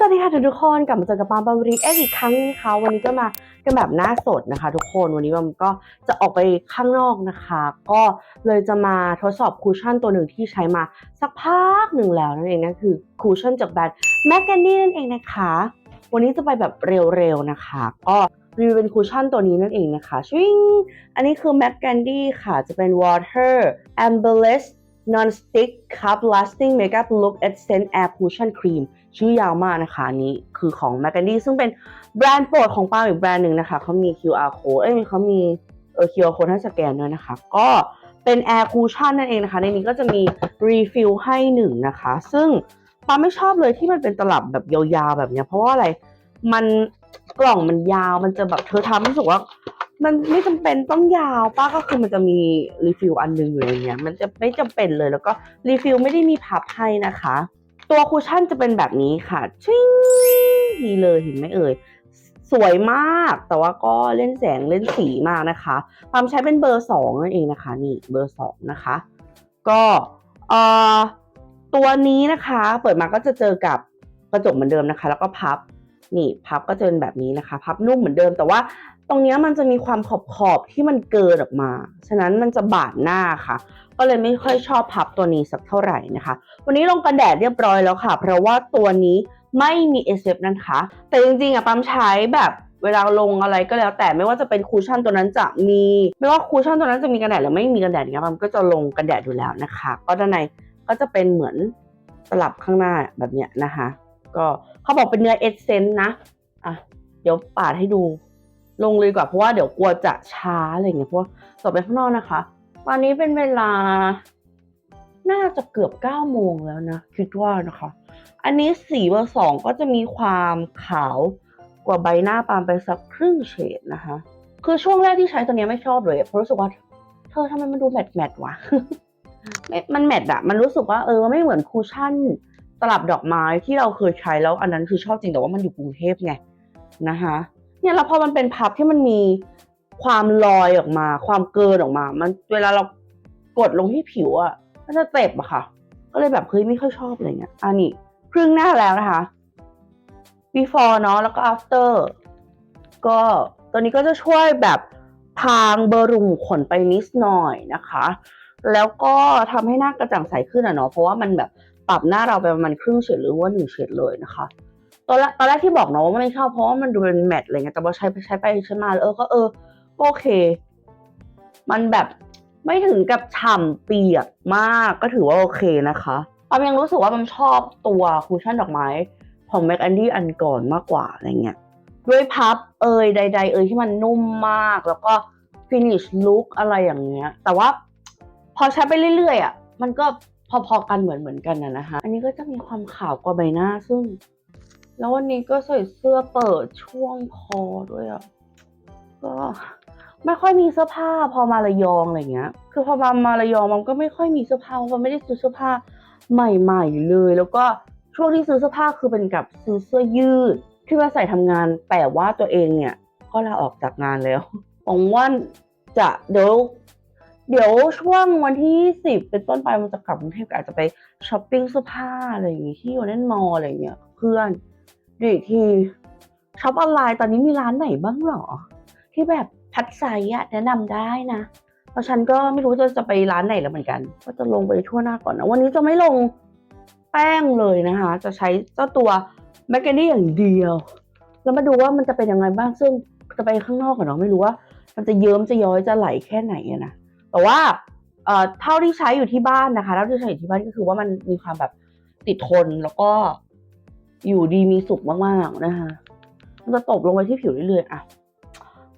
สวัสดีค่ะทุกคนกลับมาเจอกับปามปามรีเอ็กอีกครั้งนะคะวันนี้ก็มากันแบบหน้าสดนะคะ ทุกคนวันนี้ปามก็จะออกไปข้างนอกนะคะ ก็เลยจะมาทดสอบคูชั่นตัวหนึ่งที่ใช้มาสักพักหนึ่งแล้วนั่นเองนะคือคูชั่นจากแบรนด์แมกกานี่นั่นเองนะคะ วันนี้จะไปแบบเร็วๆนะคะ ก็รีวิวเป็นคูชั่นตัวนี้นั่นเองนะคะชวิงอันนี้คือแมกกานี่ค่ะจะเป็น water embellished non-stick cup lasting makeup look essence air cushion cream ชื่อยาวมากนะคะนี้คือของ m a c a n d y ซึ่งเป็นแบรนด์โปรดของปาอีกแบรนด์หนึ่งนะคะเขามี QR code เอ้ยเขามีเออ QR code ให้สแกนด้วยนะคะ ก็เป็น Air Cushion นั่นเองนะคะ ในนี้ก็จะมี refill ให้หนึ่งนะคะ ซึ่งปาไม่ชอบเลยที่มันเป็นตลับแบบยาวๆแบบเนี้ยเพราะว่าอะไรมันกล่องมันยาวมันจะแบบเธอทำให้รู้สึกว่า มันไม่จำเป็นต้องยาวป้าก็คือมันจะมีรีฟิลอันหนึงอยู่ในเนี้ยมันจะไม่จำเป็นเลยแล้วก็รีฟิลไม่ได้มีพับให้นะคะ ตัวคูชั่นจะเป็นแบบนี้ค่ะชิงนี่เลยเห็นไหมเอ่ยสวยมากแต่ว่าก็เล่นแสงเล่นสีมากนะคะความใช้เป็นเบอร์สองนั่นเองนะคะนี่เบอร์สองนะคะ ก็เอ่อตัวนี้นะคะ เปิดมาก็จะเจอกับกระจกเหมือนเดิมนะคะ แล้วก็พับนี่พับก็จะเป็นแบบนี้นะคะ พับนุ่มเหมือนเดิมแต่ว่า ตรงนี้มันจะมีความขอบขอบที่มันเกินออกมา ฉะนั้นมันจะบาดหน้าค่ะ ก็เลยไม่ค่อยชอบพับตัวนี้สักเท่าไหร่นะคะ วันนี้ลงกันแดดเรียบร้อยแล้วค่ะ เพราะว่าตัวนี้ไม่มี SF นะคะ แต่จริงๆอะปั๊มใช้แบบเวลาลงอะไรก็แล้วแต่ไม่ว่าจะเป็นคูชั่นตัวนั้นจะมี ไม่ว่าคูชั่นตัวนั้นจะมีกันแดดหรือไม่มีกันแดดเนี่ยปั๊มก็จะลงกันแดดอยู่แล้วนะคะ ก็ด้านในก็จะเป็นเหมือนสลับข้างหน้าแบบเนี้ยนะคะ ก็เขาบอกเป็นเนื้อเอเซนต์นะอะเดี๋ยวปาดให้ดู ลงเลยกว่าเพราะว่าเดี๋ยวกลัวจะช้าอะไรเงี้ยเพราะว่าต่อไปข้างนอกนะคะ ตอนนี้เป็นเวลา น่าจะเกือบ9โมงแล้วนะ คิดว่านะคะ อันนี้สีเบอร์สองก็จะมีความขาวกว่าใบหน้าปามไปสักครึ่งเฉดนะคะ คือช่วงแรกที่ใช้ตัวนี้ไม่ชอบเลยเพราะรู้สึกว่าเธอทำไมมันดูแมทแมทวะไม่มันแมทอะมันรู้สึกว่าเออไม่เหมือนคูชั่นตลับดอกไม้ที่เราเคยใช้แล้วอันนั้นคือชอบจริงแต่ว่ามันอยู่กรุงเทพไงนะคะ เนี่ยแล้วพอมันเป็นพับที่มันมีความลอยออกมา ความเกินออกมา มันเวลาเรากดลงที่ผิวอะมันจะเจ็บอะค่ะ ก็เลยแบบเฮ้ยไม่ค่อยชอบอะไรเงี้ยอันนี้ครึ่งหน้าแล้วนะคะ before เนาะแล้วก็ after ก็ตัวนี้ก็จะช่วยแบบพางเบอร์รุมขนไปนิดหน่อยนะคะ แล้วก็ทำให้หน้ากระจ่างใสขึ้นอะเนาะเพราะว่ามันแบบปรับหน้าเราไปประมาณครึ่งเฉดหรือว่าหนึ่งเฉดเลยนะคะ ตอนแรกตอนแรกที่บอกเนาะว่าไม่ชอบเพราะว่ามันดูเป็นแมตต์อะไรเงี้ยแต่พอใช้ไปใช้ไปใช้มาแล้วเออก็เออก็โอเค มันแบบไม่ถึงกับฉ่ำเปียกมากก็ถือว่าโอเคนะคะปามยังรู้สึกว่ามันชอบตัวคุชชั่นดอกไม้ของแม็กอันดี้อันก่อนมากกว่าอะไรเงี้ยด้วยพับเอยใด ๆ เอยที่มันนุ่มมาก แล้วก็ฟินิชลุคอะไรอย่างเงี้ย แต่ว่าพอใช้ไปเรื่อยๆอะมันก็พอๆกันเหมือนเหมือนกันนะนะคะ อันนี้ก็จะมีความขาวกว่าใบหน้าซึ่ง แล้ววันนี้ก็ใส่เสื้อเปิดช่วงคอด้วยอะ ก็ไม่ค่อยมีเสื้อผ้าพอมาระยองอะไรเงี้ย คือพอมามาระยองมันก็ไม่ค่อยมีเสื้อผ้าเพราะมันไม่ได้ซื้อเสื้อผ้าใหม่ ๆ เลย แล้วก็ช่วงที่ซื้อเสื้อผ้าคือเป็นกับซื้อเสื้อยืดที่มาใส่ทำงาน แต่ว่าตัวเองเนี่ย ก็ลาออกจากงานแล้วหวังว่าจะเดี๋ยวเดี๋ยวช่วงวันที่สิบเป็นต้นไปมันจะกลับกรุงเทพอาจจะไปช้อปปิ้งเสื้อผ้าอะไรอย่างงี้ที่โอเนนมอลอะไรอย่างเงี้ยเพื่อน ดูอีกทีช็อปออนไลน์ตอนนี้มีร้านไหนบ้างหรอ ที่แบบพัดไซส์อะแนะนำได้นะ เพราะฉันก็ไม่รู้จะจะไปร้านไหนแล้วเหมือนกัน ก็จะลงไปทั่วหน้าก่อนนะ วันนี้จะไม่ลงแป้งเลยนะคะ จะใช้เจ้าตัวแมกกานี่อย่างเดียว แล้วมาดูว่ามันจะเป็นยังไงบ้างซึ่งจะไปข้างนอกก่อนเนาะไม่รู้ว่า มันจะเยิ้มจะย้อยจะไหลแค่ไหนนะแต่ว่าเอ่อเท่าที่ใช้อยู่ที่บ้านนะคะเท่าที่ใช้อยู่ที่บ้านก็คือว่ามันมีความแบบติดทนแล้วก็ อยู่ดีมีสุขมากๆนะคะมันจะตบลงไปที่ผิวเรื่อยๆอะ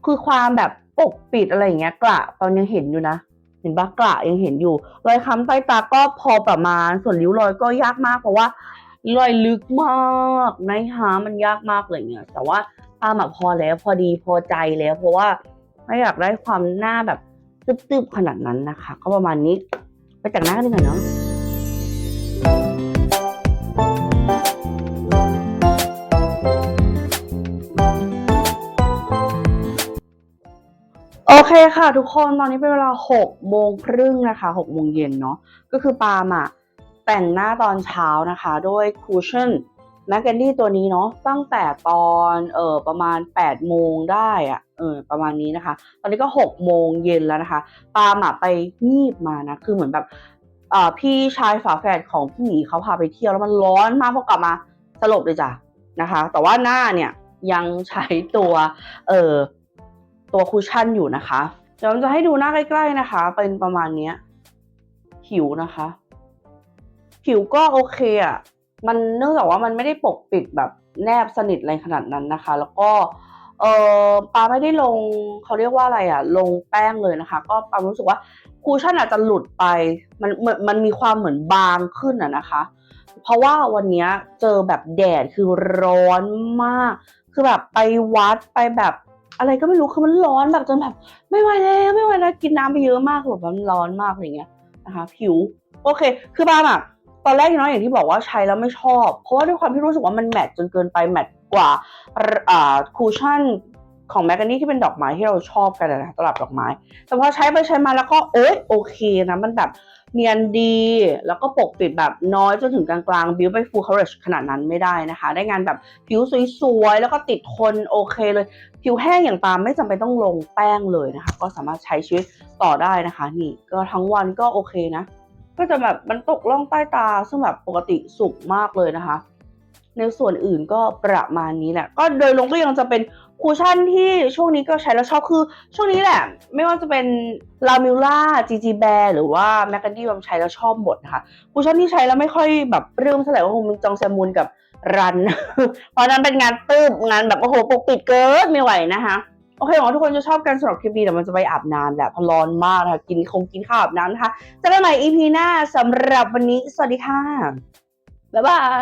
คือความแบบปกปิดอะไรอย่างเงี้ยกระตอนยังเห็นอยู่นะเห็นปะกระยังเห็นอยู่ รอยค้ำใต้ตาก็พอประมาณ ส่วนริ้วรอยก็ยากมากเพราะว่า รอยลึกมากนะคะมันยากมากเลยเนี่ยแต่ว่าตามอะพอแล้วพอดีพอใจแล้ว เพราะว่าไม่อยากได้ความหน้าแบบตึบๆขนาดนั้นนะคะ ก็ประมาณนี้ ไปแต่งหน้ากันดีกว่าเนาะ เคค่ะ ทุกคนตอนนี้เป็นเวลา6โมงครึ่งนะคะ6โมงเย็นเนาะก็คือปาล์มอะแต่งหน้าตอนเช้านะคะด้วยคูชั่นแมกกานี่ตัวนี้เนาะตั้งแต่ตอนเออประมาณ8โมงได้อะเออประมาณนี้นะคะ ตอนนี้ก็6โมงเย็นแล้วนะคะ ปาล์มอะไปงีบมานะ คือเหมือนแบบอ่อพี่ชายฝาแฝดของพี่หมีเขาพาไปเที่ยวแล้วมันร้อนมากพอกลับมาสลบเลยจ้ะนะคะ แต่ว่าหน้าเนี่ยยังใช้ตัวเออ ตัวคุชชั่นอยู่นะคะ เดี๋ยวเราจะให้ดูหน้าใกล้ ๆนะคะ เป็นประมาณเนี้ยผิวนะคะ ผิวก็โอเคอะมันเนื่องจากว่ามันไม่ได้ปกปิดแบบแนบสนิทอะไรขนาดนั้นนะคะ แล้วก็เออปาไม่ได้ลงเขาเรียกว่าอะไรอะลงแป้งเลยนะคะ ก็ปารู้สึกว่าคูชั่นอาจจะหลุดไป มันมันมันมีความเหมือนบางขึ้นอะนะคะ เพราะว่าวันนี้เจอแบบแดดคือร้อนมาก คือแบบไปวัดไปแบบ อะไรก็ไม่รู้คือมันร้อนแบบจนแบบ ไม่ไหวแล้วไม่ไหวแล้วกินน้ำไปเยอะมากแบบมันร้อนมากอะไรเงี้ยนะคะผิวโอเค คือปาล์มอะตอนแรกเนาะอย่างที่บอกว่าใช้แล้วไม่ชอบ เพราะว่าด้วยความที่รู้สึกว่ามันแมทจนเกินไปแมทกว่าอ่าคูชั่นของแมกกานี่ที่เป็นดอกไม้ที่เราชอบกันนะตลับดอกไม้ แต่พอใช้ไปใช้มาแล้วก็เอ้ยโอเคนะมันแบบเนียนดี แล้วก็ปกปิดแบบน้อยจนถึงกลางๆ บิวไป full coverage ขนาดนั้นไม่ได้นะคะ ได้งานแบบผิวสวยๆ แล้วก็ติดทนโอเคเลย ผิวแห้งอย่างปามไม่จำเป็นต้องลงแป้งเลยนะคะ ก็สามารถใช้ชีวิตต่อได้นะคะ นี่ก็ทั้งวันก็โอเคนะ ก็จะแบบมันตกล่องใต้ตา ซึ่งแบบปกติสุกมากเลยนะคะ ในส่วนอื่นก็ประมาณนี้แหละ ก็โดยรวมก็ยังจะเป็นคูชั่นที่ช่วงนี้ก็ใช้แล้วชอบคือ ช่วงนี้แหละ ไม่ว่าจะเป็นลามิล่าจีจีแบร์หรือว่าแมคกกาดี้ผมใช้แล้วชอบหมดนะคะคูชั่นที่ใช้แล้วไม่ค่อยแบบเรื่มเท่าไหร่ก็คงเป็นจองแซมมูนกับ รัน เพราะนั้นเป็นงานตืบงานแบบโอ้โหปกปิดเกินไม่ไหวนะคะโอเคหวังว่าทุกคนจะชอบกันสำหรับคลิปนี้แต่มันจะไปอาบน้ำแหละเพราะร้อนมากนะคะกินคงกินข้าวอาบน้ำนะคะเจะได้ใหม่ EP หน้าสำหรับวันนี้ สวัสดีค่ะ บ๊ายบาย